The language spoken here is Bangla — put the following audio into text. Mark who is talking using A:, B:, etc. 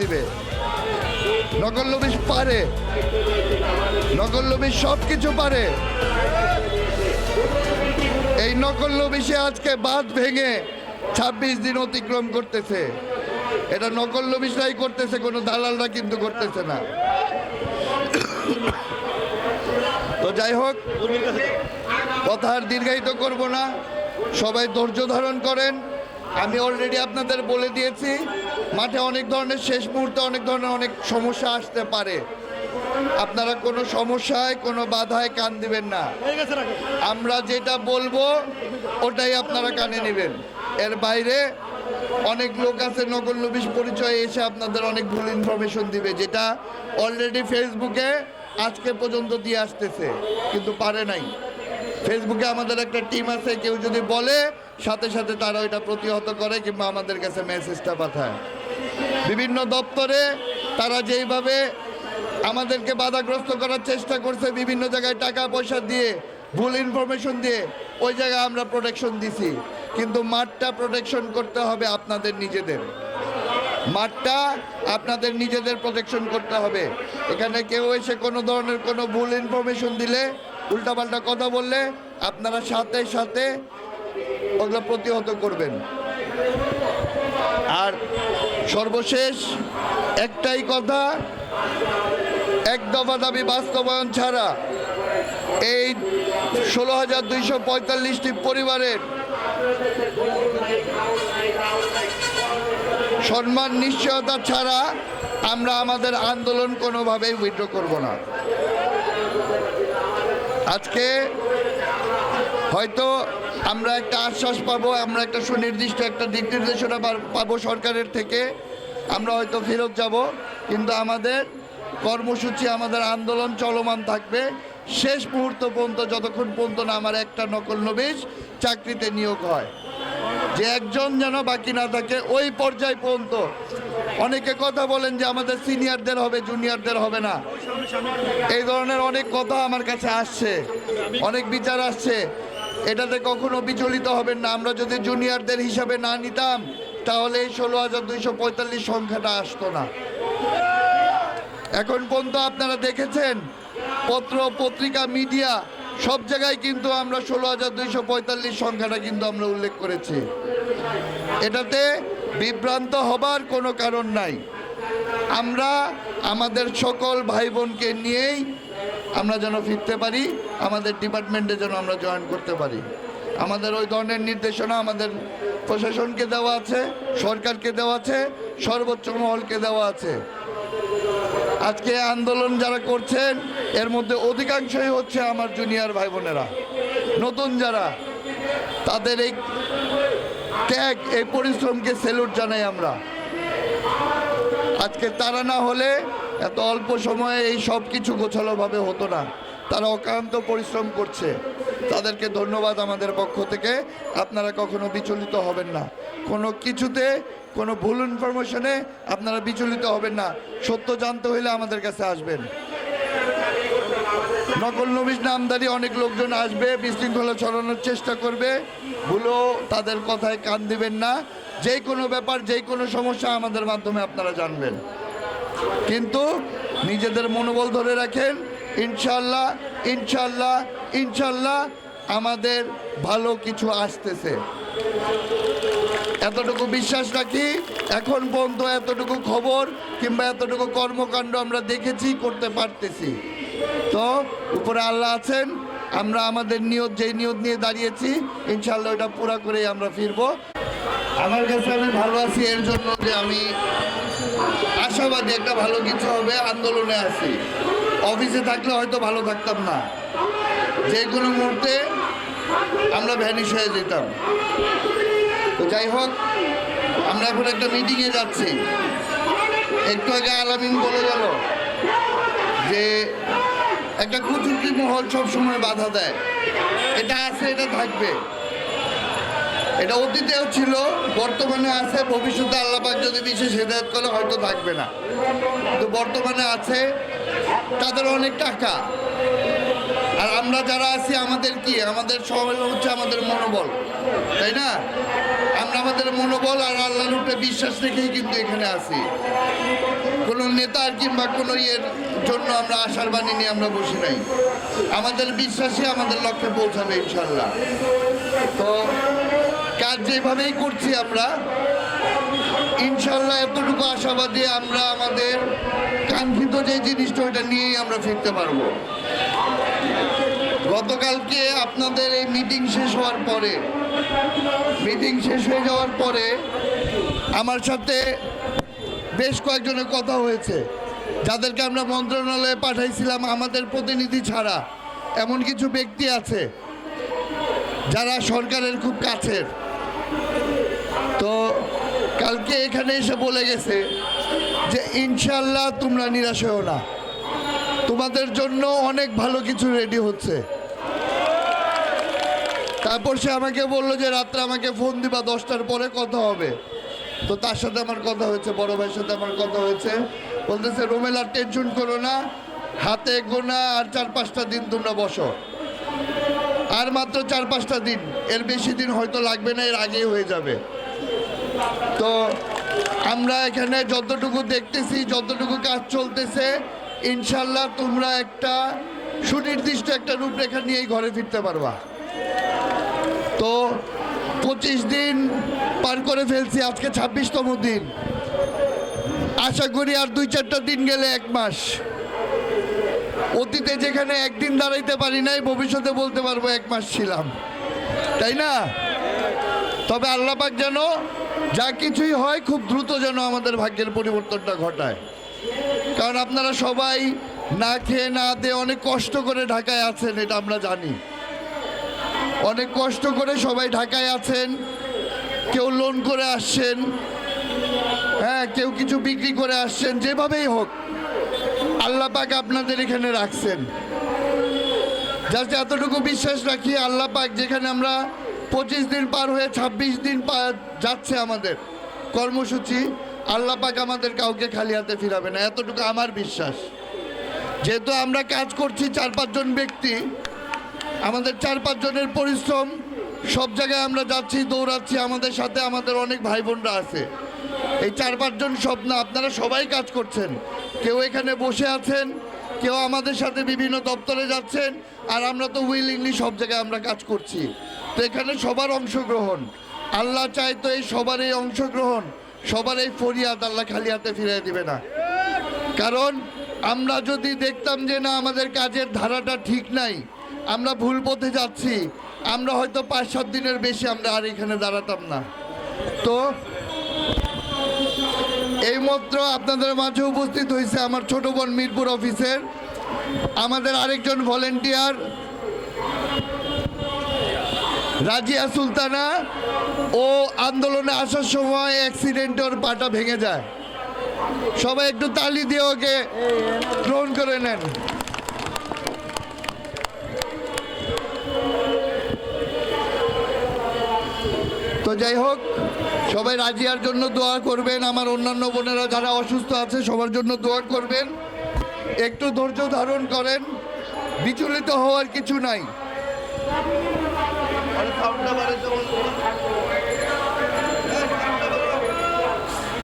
A: দিবে। নকল নবিশ পারে। নকল নবিশ সব কিছু পারে। এই নকল নবিশে আজকে বাঁধ ভেঙে ছাব্বিশ দিন অতিক্রম করতেছে। এটা নকল নবিশরাই করতেছে, কোনো দালালরা কিন্তু করতেছে না। তো যাই হোক, কথা আর দীর্ঘায়িত করব না। সবাই ধৈর্য ধারণ করেন। আমি অলরেডি আপনাদের বলে দিয়েছি মাঠে অনেক ধরনের শেষ মুহূর্তে অনেক ধরনের অনেক সমস্যা আসতে পারে। আপনারা কোনো সমস্যায় কোনো বাধায় কান দিবেন না। আমরা যেটা বলব ওটাই আপনারা কানে নেবেন। এর বাইরে অনেক লোক আছে নকল নবিশ পরিচয়ে এসে আপনাদের অনেক ভুল ইনফরমেশন দিবে যেটা অলরেডি ফেসবুকে আজকে পর্যন্ত দিয়ে আসতেছে কিন্তু পারে নাই। ফেসবুকে আমাদের একটা টিম আছে কেউ যদি বলে সাথে সাথে তারা ওইটা প্রতিহত করে কিংবা আমাদের কাছে মেসেজটা পাঠায়। বিভিন্ন দপ্তরে তারা যেইভাবে আমাদেরকে বাধাগ্রস্ত করার চেষ্টা করছে, বিভিন্ন জায়গায় টাকা পয়সা দিয়ে, ভুল ইনফরমেশন দিয়ে, ওই জায়গায় আমরা প্রোটেকশন দিছি। কিন্তু মাঠটা প্রোটেকশন করতে হবে আপনাদের নিজেদের। মাঠটা আপনাদের নিজেদের প্রোটেকশন করতে হবে। এখানে কেউ এসে কোনো ধরনের কোনো ভুল ইনফরমেশন দিলে, উল্টাপাল্টা কথা বললে, আপনারা সাথে সাথে ওগুলো প্রতিহত করবেন। আর সর্বশেষ একটাই কথা, এক দফা দাবি বাস্তবায়ন ছাড়া এই ষোলো হাজার দুইশো পঁয়তাল্লিশটি পরিবারের সম্মান নিশ্চয়তা ছাড়া আমরা আমাদের আন্দোলন কোনোভাবেই উইথড্র করব না। আজকে হয়তো আমরা একটা আশ্বাস পাবো, আমরা একটা সুনির্দিষ্ট একটা দিক নির্দেশনা পাবো সরকারের থেকে। আমরা হয়তো ফেরত যাব, কিন্তু আমাদের কর্মসূচি, আমাদের আন্দোলন চলমান থাকবে। শেষ মুহূর্ত পর্যন্ত, যতক্ষণ পর্যন্ত না আমার একটা নকল নবিশ চাকরিতে নিয়োগ হয়। যে একজন যেন বাকি না থাকে, ওই পর্যায় পর্যন্ত। অনেকে কথা বলেন যে আমাদের সিনিয়রদের হবে, জুনিয়রদের হবে না। এই ধরনের অনেক কথা আমার কাছে আসছে। অনেক বিচার আসছে। এটাতে কখনো বিচলিত হবেন না। আমরা যদি জুনিয়রদের হিসাবে না নিতাম, তাহলে এই ষোলো হাজার দুইশো পঁয়তাল্লিশ সংখ্যাটা আসতো না। এখন পর্যন্ত আপনারা দেখেছেন, পত্র, পত্রিকা মিডিয়া সব জায়গায় কিন্তু আমরা ষোলো হাজার দুইশো পঁয়তাল্লিশ সংখ্যাটা কিন্তু আমরা উল্লেখ করেছি। এটাতে বিভ্রান্ত হবার কোনো কারণ নাই। আমরা আমাদের সকল ভাই বোনকে নিয়েই আমরা যেন ফিরতে পারি, আমাদের ডিপার্টমেন্টে যেন আমরা জয়েন করতে পারি। আমাদের ওই ধরনের নির্দেশনা আমাদের প্রশাসনকে দেওয়া আছে, সরকারকে দেওয়া আছে, সর্বোচ্চ মহলকে দেওয়া আছে। আজকে আন্দোলন যারা করছেন, এর মধ্যে অধিকাংশই হচ্ছে আমার জুনিয়র ভাই বোনেরা নতুন যারা, তাদের এই ত্যাগ, এই পরিশ্রমকে সেলুট জানাই আমরা। আজকে তারা না হলে এত অল্প সময়ে এই সব কিছু গোছালোভাবে হতো না। তারা অক্লান্ত পরিশ্রম করছে। তাদেরকে ধন্যবাদ আমাদের পক্ষ থেকে। আপনারা কখনো বিচলিত হবেন না। কোনো কিছুতে, কোনো ভুল ইনফরমেশনে আপনারা বিচলিত হবেন না। সত্য জানতে হইলে আমাদের কাছে আসবেন। নকল নবীজ নামদারি অনেক লোকজন আসবে, বিশৃঙ্খলা ছড়ানোর চেষ্টা করবে। ভুলো তাদের কথায় কান দিবেন না। যে কোনো ব্যাপার, যে কোনো সমস্যা আমাদের মাধ্যমে আপনারা জানবেন। কিন্তু নিজেদের মনোবল ধরে রাখেন, ইনশাল্লাহ ইনশাল্লাহ ইনশাল্লাহ আমাদের ভালো কিছু আসতেছে। এতটুকু বিশ্বাস রাখি, এখন পর্যন্ত এতটুকু খবর কিংবা এতটুকু কর্মকাণ্ড আমরা দেখেছি, করতে পারতেছি। তো উপরে আল্লাহ আছেন, আমরা আমাদের নিয়ত, যেই নিয়ত নিয়ে দাঁড়িয়েছি ইনশাল্লাহ ওটা পুরা করেই আমরা ফিরবো। আমার কাছে আমি ভালো আছি, এর জন্য যে আমি আশাবাদী একটা ভালো কিছু হবে, আন্দোলনে আছি। অফিসে থাকলে হয়তো ভালো থাকতাম না। যে কোনো মুহূর্তে আমরা ভ্যানিশ হয়ে যেতাম। তো যাই হোক, আমরা এখন একটা মিটিংয়ে যাচ্ছি। একটু আগে আলামিন বলে গেল যে একটা কুচুক্তি মহল সবসময় বাধা দেয়। এটা আছে, এটা থাকবে। এটা অতীতেও ছিল, বর্তমানে আছে, ভবিষ্যতে আল্লাপাক যদি বিশেষ হেদায়ত করে, হয়তো থাকবে না। কিন্তু বর্তমানে আছে, তাদের অনেক টাকা। আর আমরা যারা আছি, আমাদের কি? আমাদের সবাই হচ্ছে আমাদের মনোবল, তাই না? আমাদের মনোবল আর আল্লাহর উপরে বিশ্বাস রেখেই কিন্তু এখানে আছি। কোনো নেতার কিংবা কোনো ইয়ের জন্য আমরা আশার বাণী নিয়ে আমরা বসি নাই। আমাদের বিশ্বাসই আমাদের লক্ষ্যে পৌঁছাবে ইনশাল্লাহ তো কাজ যেভাবেই করছি আমরা ইনশাল্লাহ এতটুকু আশাবাদী আমরা আমাদের কাঙ্ক্ষিত যে জিনিসটা, ওইটা নিয়েই আমরা ফিরতে পারব। গতকালকে আপনাদের এই মিটিং শেষ হওয়ার পরে, মিটিং শেষ হয়ে যাওয়ার পরে আমার সাথে বেশ কয়েকজনের কথা হয়েছে। যাদেরকে আমরা মন্ত্রণালয়ে পাঠাইছিলাম, আমাদের প্রতিনিধি ছাড়া এমন কিছু ব্যক্তি আছে যারা সরকারের খুব কাছের। তো কালকে এখানে এসে বলে গেছে যে ইনশাল্লাহ তোমরা নিরাশ হও না। তোমাদের জন্য অনেক ভালো কিছু রেডি হচ্ছে। তারপর সে আমাকে বলল যে রাত্রে আমাকে ফোন দিবা, দশটার পরে কথা হবে। তো তার সাথে আমার কথা হয়েছে, বড় ভাইয়ের সাথে আমার কথা হয়েছে। বলতেছে, রোমেল, আর টেনশন করো না, হাতে গোনা আর চার পাঁচটা দিন তোমরা বসো। আর মাত্র চার পাঁচটা দিন, এর বেশি দিন হয়তো লাগবে না, এর আগেই হয়ে যাবে। তো আমরা এখানে যতটুকু দেখতেছি, যতটুকু কাজ চলতেছে, ইনশাল্লাহ তোমরা একটা সুনির্দিষ্ট একটা রূপরেখা নিয়েই ঘরে ফিরতে পারবা। তো পঁচিশ দিন পার করে ফেলছি, আজকে ছাব্বিশতম দিন। আশা করি আর দুই চারটা দিন গেলে এক মাস। অতীতে যেখানে একদিন দাঁড়াইতে পারি নাই, ভবিষ্যতে বলতে পারব এক মাস ছিলাম। তাই না? তবে আল্লাপাক যেন যা কিছুই হয়, খুব দ্রুত যেন আমাদের ভাগ্যের পরিবর্তনটা ঘটায়। কারণ আপনারা সবাই না খেয়ে না দিয়ে অনেক কষ্ট করে ঢাকায় আছেন, এটা আমরা জানি। অনেক কষ্ট করে সবাই ঢাকায় আছেন, কেউ লোন করে আসছেন হ্যাঁ কেউ কিছু বিক্রি করে আসছেন, যেভাবেই হোক, আল্লাহ পাক আপনাদের এখানে রাখছেন। জাস্ট এতটুকু বিশ্বাস রাখি, আল্লাহ পাক যেখানে আমরা পঁচিশ দিন পার হয়ে ২৬ দিন যাচ্ছে আমাদের কর্মসূচি, আল্লাহ পাক আমাদের কাউকে খালি হাতে ফিরাবে না, এতটুকু আমার বিশ্বাস। যেহেতু আমরা কাজ করছি চার পাঁচজন ব্যক্তি আমাদের চার পাঁচজনের পরিশ্রম, সব জায়গায় আমরা যাচ্ছি, দৌড়াচ্ছি, আমাদের সাথে আমাদের অনেক ভাই বোনরা আছে। এই চার পাঁচজন সব না, আপনারা সবাই কাজ করছেন। কেউ এখানে বসে আছেন, কেউ আমাদের সাথে বিভিন্ন দপ্তরে যাচ্ছেন, আর আমরা তো উইলিংলি সব জায়গায় আমরা কাজ করছি। তো এখানে সবার অংশগ্রহণ। আল্লাহ চাই তো এই সবার এই অংশগ্রহণ, সবার এই ফরিয়াদ আল্লাহ খালি হাতে ফিরিয়ে দিবে না। কারণ আমরা যদি দেখতাম যে না, আমাদের কাজের ধারাটা ঠিক নাই আমরা ভুল পথে যাচ্ছি। আমরা হয়তো পাঁচ সাত দিনের বেশি আমরা আর এখানে দাঁড়াতাম না। তো এইমাত্র আপনাদের মাঝে উপস্থিত হয়েছে আমার ছোট বোন মিরপুর অফিসের। আমাদের আরেকজন ভলেন্টিয়ার, রাজিয়া সুলতানা। ও আন্দোলনে আসার সময় অ্যাক্সিডেন্টে ওর পাটা ভেঙে যায়। সবাই একটু তালি দিয়ে ওকে গ্রহণ করে নেন। যাই হোক, সবাই রাজিয়ার জন্য দোয়া করবেন। আমার অন্যান্য বোনেরা যারা অসুস্থ আছে, সবার জন্য দোয়া করবেন। একটু ধৈর্য ধারণ করেন, বিচলিত হওয়ার কিছু নাই।